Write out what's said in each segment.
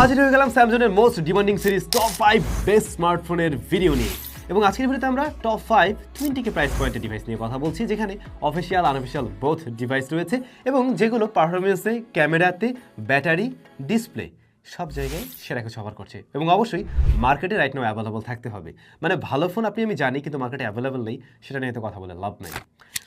হাজির হয়ে গেলাম স্যামসংয়ের most demanding series top five best স্মার্টফোনের ভিডিও নিয়ে। এবং আজকের ভিডিওতে আমরা top five twenty K price পয়েন্টের ডিভাইস নিয়ে কথা বলছি, যেখানে অফিসিয়াল আনঅফিসিয়াল বোথ ডিভাইস রয়েছে এবং যেগুলো পারফরমেন্সে ক্যামেরাতে ব্যাটারি ডিসপ্লে সব জায়গায় সেরা কিছু অফার করছে। এবং অবশ্যই মার্কেটে রাইট নাও অ্যাভেলেবল থাকতে হবে। মানে ভালো ফোন আপনি, আমি জানি, কিন্তু মার্কেটে অ্যাভেলেবল নেই, সেটা নিয়ে তো কথা বলে লাভ নেই।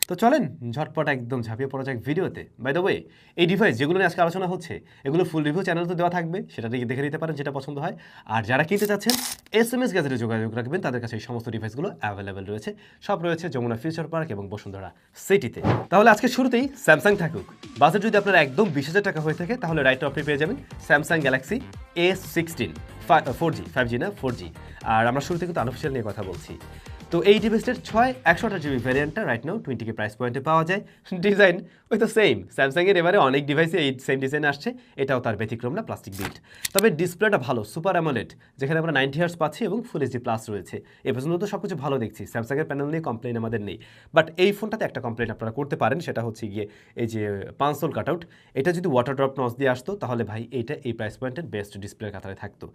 তো চলেন, ঝটপট একদম ঝাঁপিয়ে পড়া যাক ভিডিওতে। বাই দ্য ওয়ে এই ডিভাইস যেগুলো নিয়ে আজকে আলোচনা হচ্ছে, এগুলো ফুল রিভিউ চ্যানেল তো দেওয়া থাকবে, সেটা দেখে নিতে পারেন যেটা পছন্দ হয়। আর যারা কিনতে চাচ্ছেন এস এম এস গ্যাজেটে যোগাযোগ রাখবেন, তাদের কাছে এই সমস্ত ডিভাইসগুলো অ্যাভেলেবেল রয়েছে। সব রয়েছে যমুনা ফিউচার পার্ক এবং বসুন্ধরা সিটিতে তাহলে আজকে শুরুতেই স্যামসাং থাকুক। বাজেট যদি আপনার একদম বিশ হাজার টাকা হয়ে থাকে, তাহলে রাইট আপনি পেয়ে যাবেন Samsung Galaxy A sixteen four G five G না ফোর জি আর আমরা শুরু থেকে তো আনঅফিসিয়াল নিয়ে কথা বলছি। তো এই ডিভাইসটার ছয় একশো আঠাশ GB ভ্যারিয়েন্টটা right now twenty K price পয়েন্টে পাওয়া যায়। ডিজাইন ওই তো সেম স্যামসাংয়ের এবারে অনেক ডিভাইসে এই সেম ডিজাইন আসছে, এটাও তার ব্যতিক্রম না প্লাস্টিক বিল্ড তবে ডিসপ্লেটা ভালো সুপার অ্যামোলেড যেখানে আমরা নাইনটি হার্স পাচ্ছি এবং ফুল এইচডি প্লাস রয়েছে। এ পর্যন্ত তো সব কিছু ভালো দেখছি স্যামসাংয়ের প্যানেল নিয়ে কমপ্লেন আমাদের নেই। বাট এই ফোনটাতে একটা কমপ্লেন আপনারা করতে পারেন, সেটা হচ্ছে গিয়ে এই যে পাঁচশোল কাট আউট এটা যদি ওয়াটার ড্রপ নস দিয়ে আসতো, তাহলে ভাই এইটা এই প্রাইস পয়েন্টের বেস্ট ডিসপ্লের কাতারে থাকতো।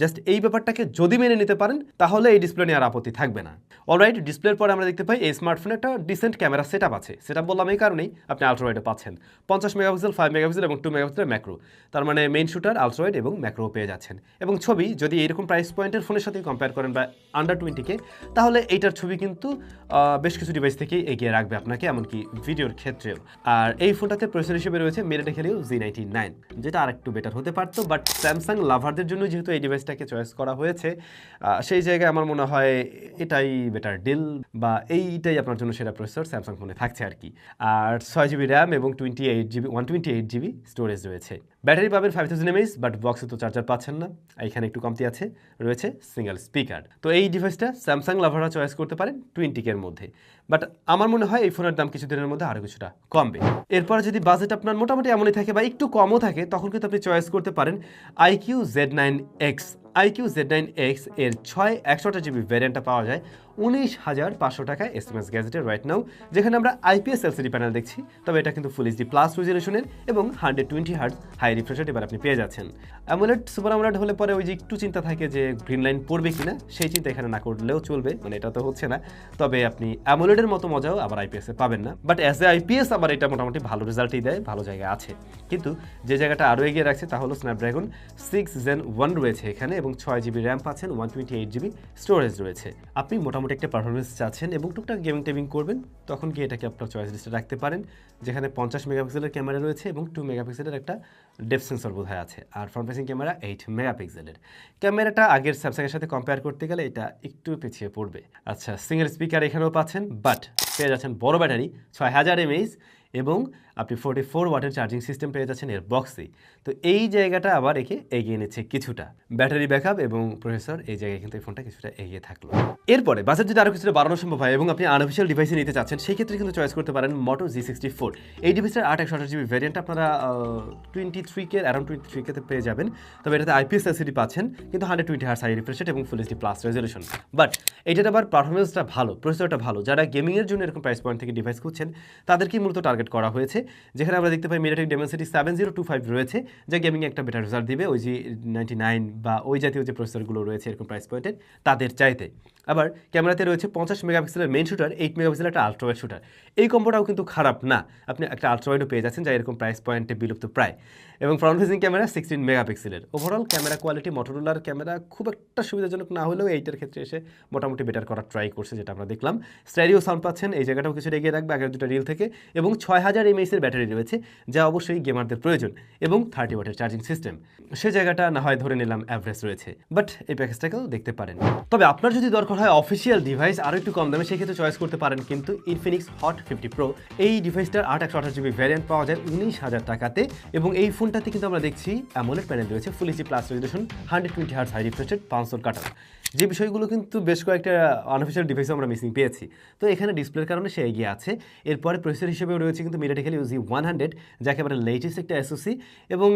জাস্ট এই ব্যাপারটাকে যদি মেনে নিতে পারেন, তাহলে এই ডিসপ্লে নিয়ে আর আপত্তি থাকবে না। অলরাইট ডিসপ্লের পরে আমরা দেখতে পাই এই স্মার্টফোনে একটা ডিসেন্ট ক্যামেরা সেট আছে। সেটা বললাম এই কারণেই আপনি আলট্রাওয়াইডে পাচ্ছেন। পঞ্চাশ মেগাপিক্সেল ফাইভ মেগাপিক্সেল এবং টু মেগাপিক্সেল ম্যাক্রো তার মানে মেইন শুটার আলট্রাওয়াইড এবং ম্যাক্রো পেয়ে যাচ্ছেন। এবং ছবি, যদি এরকম প্রাইস পয়েন্টের ফোনের সাথে কম্পেয়ার করেন বা আন্ডার টোয়েন্টিকে তাহলে এইটার ছবি কিন্তু বেশ কিছু ডিভাইস থেকেই এগিয়ে রাখবে আপনাকে, এমনকি ভিডিওর ক্ষেত্রেও। আর এই ফোনটাতে প্রসেসর হিসেবে রয়েছে মেরেটে খেলেও জি নাইনটি নাইন যেটা আর একটু বেটার হতে পারতো বাট স্যামসাং লাভারদের জন্য যেহেতু এই ডিভাইসটাকে চয়েস করা হয়েছে সেই জায়গায় আমার মনে হয় এটাই বেটার ডিল বা এইটাই আপনার জন্য সেরা প্রসেসর স্যামসাং ফোনে থাকছে আর কি। আর ছয় জিবি র্যাম এবং twenty eight GB one twenty eight GB storage রয়েছে। ব্যাটারি পাবেন ফাইভ থাউজেন্ড এমএইচ বাট বক্সে তো চার্জার পাচ্ছেন না। এখানে একটু কমতি আছে, রয়েছে সিঙ্গেল স্পিকার তো এই ডিভাইসটা স্যামসাং লাভাররা চয়েস করতে পারেন টোয়েন্টিকের মধ্যে। বাট আমার মনে হয় এই ফোনের দাম কিছুদিনের মধ্যে আরও কিছুটা কমবে। এরপর যদি বাজেট আপনার মোটামুটি এমনই থাকে বা একটু কমও থাকে, তখন কিন্তু আপনি চয়েস করতে পারেন iQOO Z nine X iQOO Z nine এক্সের ছয় একশোটা জিবি ভ্যারিয়েন্টটা পাওয়া যায়। উনিশ হাজার পাঁচশো টাকা এস এম এস গ্যাজেটের রাইট নাও যেখানে আমরা আইপিএস এলসিডি প্যানেল দেখছি। তবে এটা কিন্তু ফুল এইচডি প্লাস রেজলিউশনের এবং hundred twenty hertz high refresher এবার আপনি পেয়ে যাচ্ছেন। অ্যামোলেড সুপার অ্যামোলেড হলে পরে ওই যে একটু চিন্তা থাকে যে গ্রিন লাইন পড়বে কিনা, সেই চিন্তা এখানে না করলেও চলবে মানে এটা তো হচ্ছে না। তবে আপনি অ্যামোলেডের মতো মজাও আবার আইপিএসে পাবেন না। বাট অ্যাজ এ আইপিএস আবার এটা মোটামুটি ভালো রেজাল্টই দেয়, ভালো জায়গায় আছে। কিন্তু যে জায়গাটা আরও এগিয়ে রাখছে তা হলো স্ন্যাপড্রাগন সিক্স জেন ওয়ান রয়েছে এখানে এবং ছয় জিবি র্যাম পাচ্ছেন one twenty eight GB storage রয়েছে। আপনি মোটামুটি একটা পারফরমেন্স চাচ্ছেন এবং টুকটাক গেমিং টেমিং করবেন, তখন কি এটাকে আপনার চয়েস লিস্টে রাখতে পারেন, যেখানে পঞ্চাশ মেগাপিক্সেলের ক্যামেরা রয়েছে এবং টু মেগাপিক্সেলের একটা ডেপ সেন্সর বোধ হয় আছে, আর ফ্রন্ট ফেসিং ক্যামেরা এইট মেগাপিক্সেলের ক্যামেরাটা আগের স্যামসাংয়ের সাথে কম্পেয়ার করতে গেলে এটা একটু পিছিয়ে পড়বে। আচ্ছা সিঙ্গেল স্পিকার এখানেও পাচ্ছেন বাট পেয়ে যাচ্ছেন বড় ব্যাটারি ছয় হাজার এমএইচ এবং আপনি ফোর্টি ফোর ওয়াটের চার্জিং সিস্টেম পেয়ে যাচ্ছেন এর বক্সেই তো এই জায়গাটা আবার একে এগিয়ে নিচ্ছে কিছুটা। ব্যাটারি ব্যাকআপ এবং প্রসেসর এই জায়গায় কিন্তু এই ফোনটা কিছুটা এগিয়ে থাকল। এরপরে বাজেট যদি আরও কিছুটা বাড়ানো সম্ভব হয় এবং আপনি আনঅফিসিয়াল ডিভাইসে নিতে চাচ্ছেন, সেই ক্ষেত্রে কিন্তু চয়েস করতে পারেন মোটো জি সিক্সটি ফোর এই ডিভাইসের আট একশো আঠাশ জিবি ভ্যারিয়েন্ট আপনারা twenty three K around twenty three কেতে পেয়ে যাবেন। তবে এটাতে আইপিএস এলসিডি পাচ্ছেন, কিন্তু hundred twenty hertz high refreshed এবং full HD plus resolution but এটার আবার পারফরমেন্সটা ভালো প্রসেসরটা ভালো। যারা গেমিংয়ের জন্য এরকম প্রাইস পয়েন্ট থেকে ডিভাইস খুঁজছেন, তাদেরকেই মূলত টার্গেট করা হয়েছে। যেখানে আমরা দেখতে পাই MediaTek Dimensity seven zero two five রয়েছে, যা গেমিংয়ে একটা বেটার রেজাল্ট দিবে। ওই যে নাইনটি নাইন বা ওই জাতীয় যে প্রসেসরগুলো রয়েছে, এরকম প্রাইস পয়েন্টের তাদের চাইতে। আবার ক্যামেরাতে রয়েছে পঞ্চাশ মেগাপিক্সেলের মেন শুটার এইট মেগাপিক্সেলের একটা আলট্রাওয়াইড শুটার এই কম্বোটাও কিন্তু খারাপ না। আপনি একটা আলট্রাওয়াইডও পেয়ে যাচ্ছেন, যা এরকম প্রাইস পয়েন্টে বিলুপ্ত প্রায়। এবং ফ্রন্ট ফেসিং ক্যামেরা সিক্সটিন মেগাপিক্সেলের। ওভারঅল ক্যামেরা কোয়ালিটি মটোরোলার ক্যামেরা খুব একটা সুবিধাজনক না হলেও এইটার ক্ষেত্রে এসে মোটামুটি বেটার করার ট্রাই করছে, যেটা আমরা দেখলাম। স্ট্যারিও সাউন্ড পাচ্ছেন, এই জায়গাটাও কিছু এগিয়ে রাখবে আগের দুটো রিল থেকে। এবং ছয় হাজার এমএসের ব্যাটারি রয়েছে, যা অবশ্যই গেমারদের প্রয়োজন। এবং থার্টি ওয়াটের চার্জিং সিস্টেম সে জায়গাটা না হয় ধরে নিলাম অ্যাভারেজ রয়েছে। বাট এই প্যাকেজটাকেও দেখতে পারেন। তবে আপনার যদি দরকার হয় অফিসিয়াল ডিভাইস আরও একটু কম দামে সেক্ষেত্রে চয়েস করতে পারেন কিন্তু ইনফিনিক্স হট ফিফটি প্রো এই ডিভাইসটার আট একশো আঠাশ জিবি ভ্যারিয়েন্ট পাওয়া যায় উনিশ হাজার টাকাতে এবং এই ফোনটাতে কিন্তু আমরা দেখছি অ্যামোলেড প্যানেল রয়েছে full HD plus resolution hundred twenty hertz high refreshed পাঁচশো কাটার যে বিষয়গুলো কিন্তু বেশ কয়েকটা আনঅফিসিয়াল ডিভাইসে আমরা মিসিং পেয়েছি। তো এখানে ডিসপ্লের কারণে সে এগিয়ে আছে। এরপরে প্রসেসর হিসেবেও রয়েছে কিন্তু মিডিয়াটেকেল ইউজি ওয়ান হান্ড্রেড যাকে একেবারে লেটেস্ট একটা এসওসি এবং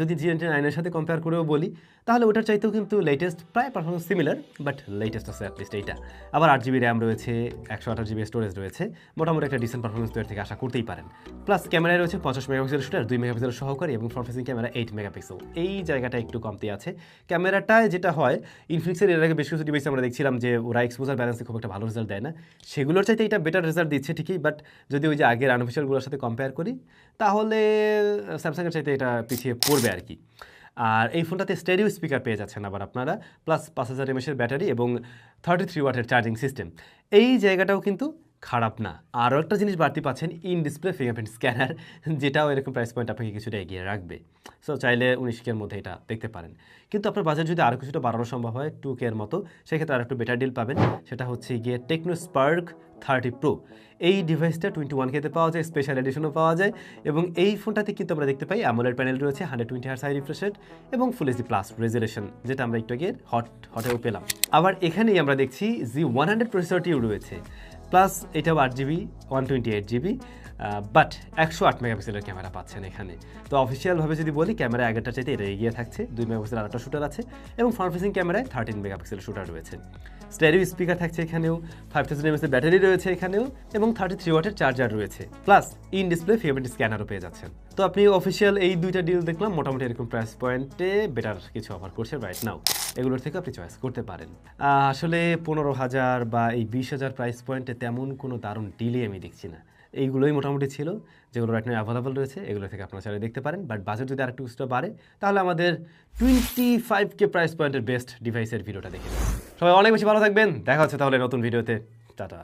যদি জি নাইনের সাথে কম্পেয়ার করেও বলি, তাহলে ওটার চাইতেও কিন্তু লেটেস্ট প্রায় পারফরমেন্স সিমিলার বাট লেটেস্ট আছে অ্যাটলিস্ট এইটা। আবার আট জিবি র্যাম রয়েছে, একশো আঠাশ জিবি স্টোরেজ রয়েছে, মোটামুটি একটা ডিসেন্ট পারফরমেন্স তো এর থেকে আশা করতেই পারেন। প্লাস ক্যামেরায় রয়েছে পঞ্চাশ মেগাপিক্সেল শুটার দুই মেগাপিক্সেল সহকারী এবং front facing camera eight megapixel এই জায়গাটা একটু কমতি আছে। ক্যামেরাটায় যেটা হয় ইনফিনিক্সের এর আগে বেশ কিছু ডিভাইসে আমরা দেখছিলাম যে ওরা এক্সপোজার ব্যালেন্সে খুব একটা ভালো রেজাল্ট দেয় না। সেগুলোর চাইতে এটা বেটার রেজাল্ট দিচ্ছে ঠিকই বাট যদি ওই যে আগের আনঅফিসিয়ালগুলোর সাথে কম্পেয়ার করি, তাহলে স্যামসাংয়ের চাইতে এটা পিছিয়ে পড়বে আর কি। আর এই ফোনটাতে স্টেডিও স্পিকার পেয়ে যাচ্ছেন আবার আপনারা প্লাস পাঁচ হাজার এমএসের ব্যাটারি এবং থার্টি থ্রি ওয়াটের চার্জিং সিস্টেম এই জায়গাটাও কিন্তু খারাপ না। আরও একটা জিনিস বাড়তি পাচ্ছেন ইন ডিসপ্লে ফিঙ্গারপ্রিন্ট স্ক্যানার যেটাও এরকম প্রাইস পয়েন্ট আপনাকে কিছুটা এগিয়ে রাখবে। সো চাইলে উনিশ কের মধ্যে এটা দেখতে পারেন। কিন্তু আপনার বাজার যদি আরও কিছুটা বাড়ানো সম্ভব হয় টু কের মতো, সেক্ষেত্রে আর একটু বেটার ডিল পাবেন। সেটা হচ্ছে গিয়ে টেকনো স্পার্ক থার্টি প্রো এই ডিভাইসটা টোয়েন্টি ওয়ান কেতে পাওয়া যায় স্পেশাল এডিশনও পাওয়া যায় এবং এই ফোনটাতে কিন্তু আমরা দেখতে পাই অ্যামোলেড প্যানেল রয়েছে hundred twenty hertz high refresh rate এবং ফুল এইচডি প্লাস রেজুলেশন যেটা আমরা একটু আগে হট হটেও পেলাম। আবার এখানেই আমরা দেখছি জি ওয়ান হান্ড্রেড প্রসেসরটিও রয়েছে। প্লাস এটাও আট GB one twenty eight GB but একশো আট মেগাপিক্সেলের ক্যামেরা পাচ্ছেন এখানে। তো অফিসিয়ালভাবে যদি বলি ক্যামেরা এগারোটা চাইতে এটা এগিয়ে থাকছে। দুই মেগাপিক্সেল আরেকটা শুটার আছে এবং ফ্রন্ট ফেসিং ক্যামেরায় থার্টিন মেগাপিক্সেল শুটার রয়েছে। স্টেরিও স্পিকার থাকছে এখানেও ফাইভ থাউজেন্ড এমএসের ব্যাটারি রয়েছে এখানেও এবং থার্টি থ্রি ওয়াটের চার্জার রয়েছে। প্লাস ইন ডিসপ্লে ফিঙ্গারপ্রিন্ট স্ক্যানারও পেয়ে যাচ্ছেন। তো আপনি অফিসিয়াল এই দুইটা ডিল দেখলাম, মোটামুটি এরকম প্রাইস পয়েন্টে বেটার কিছু অফার করছে রাইট নাও এগুলোর থেকে আপনি চয়েস করতে পারেন। আসলে পনেরো হাজার বা এই বিশ হাজার প্রাইস পয়েন্টে তেমন কোনো দারুণ ডিলই আমি দেখছি না। এইগুলোই মোটামুটি ছিল, যেগুলো রাইট নাও অ্যাভেলেবল রয়েছে, এগুলো থেকে আপনারা চাইলে দেখতে পারেন। বাট বাজেট যদি আরেকটু কিছুটা বাড়ে, তাহলে আমাদের টোয়েন্টি ফাইভ কে প্রাইস পয়েন্টের বেস্ট ডিভাইসের ভিডিওটা দেখে সবাই অনেক বেশি ভালো থাকবেন। দেখা হচ্ছে তাহলে নতুন ভিডিওতে টাটা।